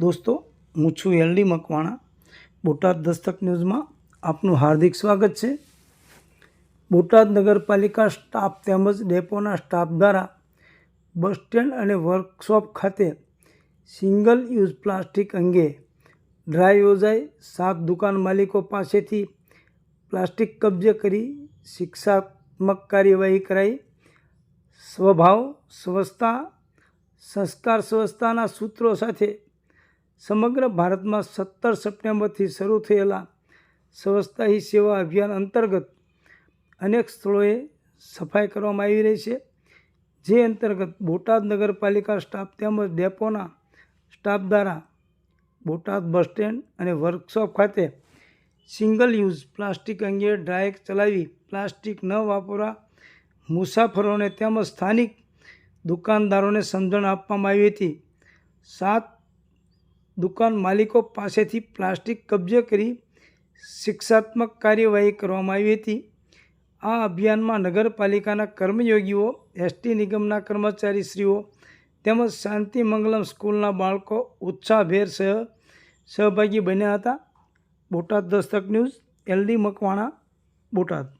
દોસ્તો, હું છું એલડી મકવાણા. બોટાદ દસ્તક ન્યૂઝમાં આપનું હાર્દિક સ્વાગત છે. બોટાદ નગરપાલિકા સ્ટાફ તેમજ ડેપોના સ્ટાફ દ્વારા બસ સ્ટેન્ડ અને વર્કશોપ ખાતે સિંગલ યુઝ પ્લાસ્ટિક અંગે ડ્રાય યોજાઈ સાત દુકાન માલિકો પાસેથી પ્લાસ્ટિક કબજે કરી શિક્ષાત્મક કાર્યવાહી કરાઈ. સ્વભાવ સ્વચ્છતા સંસ્કાર સ્વચ્છતાના સૂત્રો સાથે સમગ્ર ભારતમાં સત્તર સપ્ટેમ્બરથી શરૂ થયેલા સ્વચ્છતા સેવા અભિયાન અંતર્ગત અનેક સ્થળોએ સફાઈ કરવામાં આવી રહી છે. જે અંતર્ગત બોટાદ નગરપાલિકા સ્ટાફ તેમજ ડેપોના સ્ટાફ દ્વારા બોટાદ બસ સ્ટેન્ડ અને વર્કશોપ ખાતે સિંગલ યુઝ પ્લાસ્ટિક અંગે ડ્રાયક ચલાવી પ્લાસ્ટિક ન વાપરવા મુસાફરોને તેમજ સ્થાનિક દુકાનદારોને સમજણ આપવામાં આવી હતી. સાત દુકાન માલિકો પાસેથી પ્લાસ્ટિક કબજે કરી શિક્ષાત્મક કાર્યવાહી કરવામાં આવી હતી. આ અભિયાનમાં નગરપાલિકાના કર્મયોગીઓ, એસટી નિગમના કર્મચારીશ્રીઓ તેમજ શાંતિ મંગલમ સ્કૂલના બાળકો ઉત્સાહભેર સહ સહભાગી બન્યા હતા. Botad Dastak news LD Makwana, Botad.